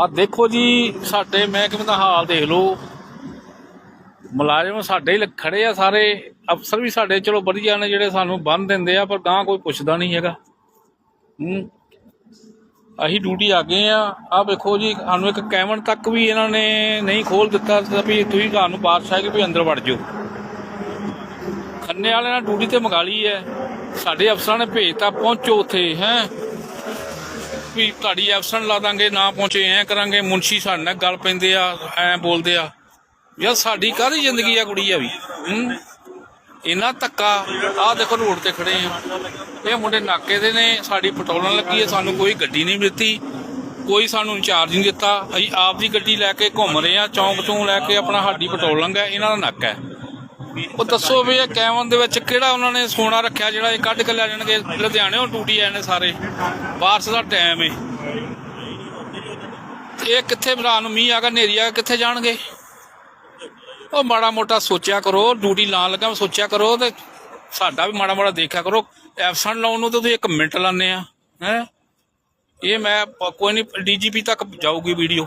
ਆ ਦੇਖੋ ਜੀ, ਸਾਡੇ ਮਹਿਕਮੇ ਦਾ ਹਾਲ ਦੇਖ ਲਓ। ਮੁਲਾਜ਼ਮ ਸਾਡੇ ਹੀ ਖੜੇ ਆ ਸਾਰੇ। ਅਫਸਰ ਵੀ ਸਾਡੇ, ਚਲੋ ਵਧੀਆ ਨੇ ਜਿਹੜੇ ਸਾਨੂੰ ਬੰਨ ਦਿੰਦੇ ਆ, ਪਰ ਗਾਂ ਕੋਈ ਪੁੱਛਦਾ ਨਹੀਂ ਹੈਗਾ। ਹੂੰ। ਅਸੀਂ ਡਿਊਟੀ ਆ ਗਏ ਆ। ਆ ਵੇਖੋ ਜੀ, ਸਾਨੂੰ ਇੱਕ ਕੈਮਨ ਤੱਕ ਵੀ ਇਹਨਾਂ ਨੇ ਨਹੀਂ ਖੋਲ ਦਿੱਤਾ ਵੀ ਤੁਸੀਂ ਘਰ ਨੂੰ ਬਾਰਿਸ਼ ਆ ਕੇ ਵੀ ਅੰਦਰ ਵੜ ਜਾਓ। ਖੰਨੇ ਵਾਲਿਆਂ ਨੇ ਡਿਊਟੀ ਤੇ ਮੰਗਾ ਲਈ ਹੈ। ਸਾਡੇ ਅਫਸਰਾਂ ਨੇ ਭੇਜਤਾ, ਪਹੁੰਚੋ ਉੱਥੇ, ਹੈ। ਵੀ ਤੁਹਾਡੀ ਐਬਸੈਂਟ ਲਾ ਦਾਂਗੇ, ਨਾ ਪਹੁੰਚੇ, ਐ ਕਰਾਂਗੇ ਮੁੰਸ਼ੀ ਸਾਡੇ ਨਾਲ ਗੱਲ ਪੈਂਦੇ ਆ, ਐ ਬੋਲਦੇ ਆ। ਯਾਰ ਸਾਡੀ ਕਾਹਦੀ ਜ਼ਿੰਦਗੀ ਆ ਕੁੜੀ ਆ ਵੀ? ਇਹਨਾਂ ਧੱਕਾ, ਆਹ ਦੇਖੋ ਰੋਡ ਤੇ ਖੜੇ ਆ। ਇਹ ਮੁੰਡੇ ਨਾਕੇ ਦੇ ਨੇ, ਸਾਡੀ ਪਟੋਲਣ ਲੱਗੀ ਹੈ ਸਾਨੂੰ ਕੋਈ ਗੱਡੀ ਨਹੀਂ ਦਿੱਤੀ, ਕੋਈ ਸਾਨੂੰ ਇੰਚਾਰਜ ਨਹੀਂ ਦਿੱਤਾ। ਅਸੀਂ ਆਪ ਦੀ ਗੱਡੀ ਲੈ ਕੇ ਘੁੰਮ ਰਹੇ ਆ, ਚੌਂਕ ਚੋਂ ਲੈ ਕੇ ਆਪਣਾ ਸਾਡੀ ਪਟੋਲਣ ਹੈ ਇਹਨਾਂ ਦਾ ਨੱਕ ਹੈ। ਉਹ ਦੱਸੋ ਵੀ ਇਹ ਕੈਮਨ ਦੇ ਵਿੱਚ ਕਿਹੜਾ ਉਹਨਾਂ ਨੇ ਸੋਨਾ ਰੱਖਿਆ ਜਿਹੜਾ ਇਹ ਕੱਢ ਕੇ ਲੈ ਜਾਣਗੇ? ਲੁਧਿਆਣੇੋਂ ਟੂਟੀ ਆਏ ਨੇ ਸਾਰੇ। ਬਾਰਿਸ਼ ਦਾ ਟਾਈਮ ਏ। ਇਹ ਕਿੱਥੇ ਰਾਤ ਨੂੰ ਮੀਂਹ ਆ ਗਿਆ, ਹਨੇਰੀ ਕਿੱਥੇ ਜਾਣਗੇ? ਉਹ ਮਾੜਾ ਮੋਟਾ ਸੋਚਿਆ ਕਰੋ ਡਿਊਟੀ ਲਾਣ ਲੱਗਾ ਸੋਚਿਆ ਕਰੋ ਤੇ ਸਾਡਾ ਵੀ ਮਾੜਾ ਮੋਟਾ ਦੇਖਿਆ ਕਰੋ। ਐਬਸੈਂਟ ਲਾਉਣ ਨੂੰ ਤਾਂ ਤੁਸੀਂ 1 ਮਿੰਟ ਲਾਉਂਦੇ ਆ, ਹੈ? ਇਹ ਮੈਂ ਕੋਈ ਨਹੀਂ ਡੀਜੀਪੀ ਤੱਕ ਜਾਊਗੀ ਵੀਡੀਓ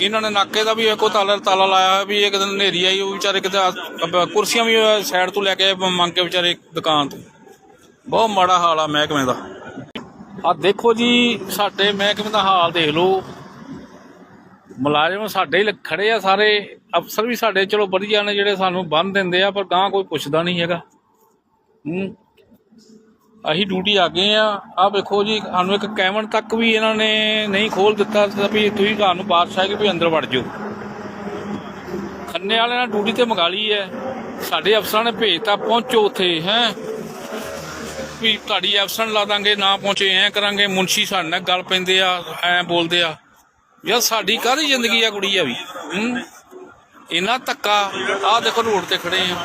ਇਹਨਾਂ ਨੇ ਨਾਕੇ ਦਾ ਵੀ ਇੱਕੋ ਤਾਲਾ ਤਾਲਾ ਲਾਇਆ ਹੋਇਆ ਵੀ ਇੱਕ ਦਿਨ ਹਨੇਰੀ ਆਈ, ਉਹ ਵਿਚਾਰੇ ਕਿਤੇ ਆ- ਕੁਰਸੀਆਂ ਵੀ ਸਾਈਡ ਤੋਂ ਲੈ ਕੇ ਮੰਗ ਕੇ ਵਿਚਾਰੇ ਦੁਕਾਨ ਤੋਂ। ਬਹੁਤ ਮਾੜਾ ਹਾਲ ਆ ਮਹਿਕਮੇ ਦਾ। ਆ ਦੇਖੋ ਜੀ, ਸਾਡੇ ਮਹਿਕਮੇ ਦਾ ਹਾਲ ਦੇਖ ਲਓ। ਮੁਲਾਜ਼ਮ ਸਾਡੇ ਹੀ ਲ- ਖੜੇ ਆ ਸਾਰੇ। ਅਫਸਰ ਵੀ ਸਾਡੇ, ਚਲੋ ਵਧੀਆ ਨੇ ਜਿਹੜੇ ਸਾਨੂੰ ਬੰਨ ਦਿੰਦੇ ਆ, ਪਰ ਗਾਂ ਕੋਈ ਪੁੱਛਦਾ ਨਹੀਂ ਹੈਗਾ। ਹੂੰ। ਅਸੀਂ ਡਿਊਟੀ ਆ ਗਏ ਆ। ਆ ਵੇਖੋ ਜੀ, ਸਾਨੂੰ ਇੱਕ ਕੈਮਨ ਤੱਕ ਵੀ ਇਹਨਾਂ ਨੇ ਨਹੀਂ ਖੋਲ ਦਿੱਤਾ ਵੀ ਤੁਸੀਂ ਘਰ ਨੂੰ ਬਾਰਿਸ਼ ਆ ਵੀ ਅੰਦਰ ਵੜ ਜਾਓ। ਖੰਨੇ ਵਾਲਿਆਂ ਨੇ ਡਿਊਟੀ ਤੇ ਮੰਗਾ ਲਈ ਹੈ। ਸਾਡੇ ਅਫਸਰਾਂ ਨੇ ਭੇਜਤਾ, ਪਹੁੰਚੋ ਉੱਥੇ, ਹੈ। ਵੀ ਤੁਹਾਡੀ ਐਬਸੈਂਟ ਲਾ ਦਾਂਗੇ, ਨਾ ਪਹੁੰਚੇ, ਐ ਕਰਾਂਗੇ ਮੁੰਸ਼ੀ ਸਾਡੇ ਨਾਲ ਗੱਲ ਪੈਂਦੇ ਆ, ਐ ਬੋਲਦੇ ਆ। ਯਾਰ ਸਾਡੀ ਕਾਹਦੀ ਜ਼ਿੰਦਗੀ ਆ ਕੁੜੀ ਆ ਵੀ? ਹੂੰ? ਇੰਨਾ ਧੱਕਾ, ਆਹ ਦੇਖੋ ਰੋਡ ਤੇ ਖੜੇ ਆ।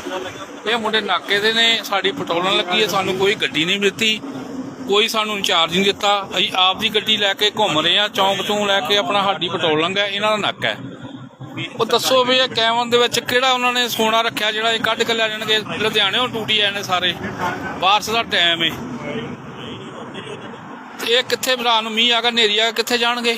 ਇਹ ਮੁੰਡੇ ਨਾਕੇ ਦੇ ਨੇ, ਸਾਡੀ ਪਟੋਲਣ ਲੱਗੀ ਹੈ ਸਾਨੂੰ ਕੋਈ ਗੱਡੀ ਨਹੀਂ ਦਿੱਤੀ ਕੋਈ ਸਾਨੂੰ ਇੰਚਾਰਜ ਨਹੀਂ ਦਿੱਤਾ। ਅਸੀਂ ਆਪ ਦੀ ਗੱਡੀ ਲੈ ਕੇ ਘੁੰਮ ਰਹੇ ਆ, ਚੌਂਕ ਚੋਂ ਲੈ ਕੇ ਆਪਣਾ ਸਾਡੀ ਪਟੋਲਣ ਹੈ ਇਹਨਾਂ ਦਾ ਨੱਕ ਹੈ। ਉਹ ਦੱਸੋ ਵੀ ਇਹ ਕੈਮਨ ਦੇ ਵਿੱਚ ਕਿਹੜਾ ਉਹਨਾਂ ਨੇ ਸੋਨਾ ਰੱਖਿਆ, ਜਿਹੜਾ ਇਹ ਕੱਢ ਕੇ ਲੈ ਜਾਣਗੇ? ਲੁਧਿਆਣੇੋਂ ਟੂਟੀ ਆਏ ਨੇ ਸਾਰੇ। ਬਾਰਿਸ਼ ਦਾ ਟਾਈਮ ਏ। ਤੇ ਇਹ ਕਿੱਥੇ, ਰਾਤ ਨੂੰ ਮੀਂਹ ਆ ਗਿਆ, ਹਨੇਰੀ ਆ ਗਿਆ, ਕਿੱਥੇ ਜਾਣਗੇ?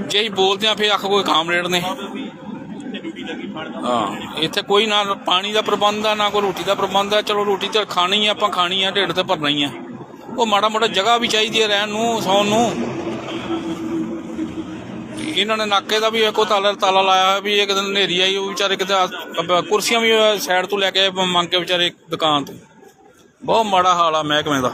ਜੇ ਅਸੀਂ ਬੋਲਦੇ ਆ ਫੇਰ ਆਖ ਕੋਈ ਕਾਮਰੇਡ ਨੇ ਹਾਂ, ਇੱਥੇ ਕੋਈ ਨਾ ਪਾਣੀ ਦਾ ਪ੍ਰਬੰਧ ਆ, ਨਾ ਕੋਈ ਰੋਟੀ ਦਾ ਪ੍ਰਬੰਧ ਆ। ਚਲੋ ਰੋਟੀ ਤਾਂ ਖਾਣੀ ਆ, ਆਪਾਂ ਖਾਣੀ ਆ, ਢਿੱਡ ਤੇ ਭਰਨਾ ਹੀ ਆ। ਉਹ ਮਾੜਾ ਮੋਟਾ ਜਗ੍ਹਾ ਵੀ ਚਾਹੀਦੀ ਹੈ ਰਹਿਣ ਨੂੰ, ਸੌਣ ਨੂੰ। ਇਹਨਾਂ ਨੇ ਨਾਕੇ ਦਾ ਵੀ ਇੱਕੋ ਤਾਲਾ ਤਾਲਾ ਲਾਇਆ ਹੋਇਆ ਵੀ ਇੱਕ ਦਿਨ ਹਨੇਰੀ ਆਈ, ਉਹ ਵਿਚਾਰੇ ਕਿਤੇ ਕੁਰਸੀਆਂ ਵੀ ਸਾਈਡ ਤੋਂ ਲੈ ਕੇ ਮੰਗ ਕੇ ਵਿਚਾਰੇ ਦੁਕਾਨ ਤੋਂ। ਬਹੁਤ ਮਾੜਾ ਹਾਲ ਆ ਮਹਿਕਮੇ ਦਾ।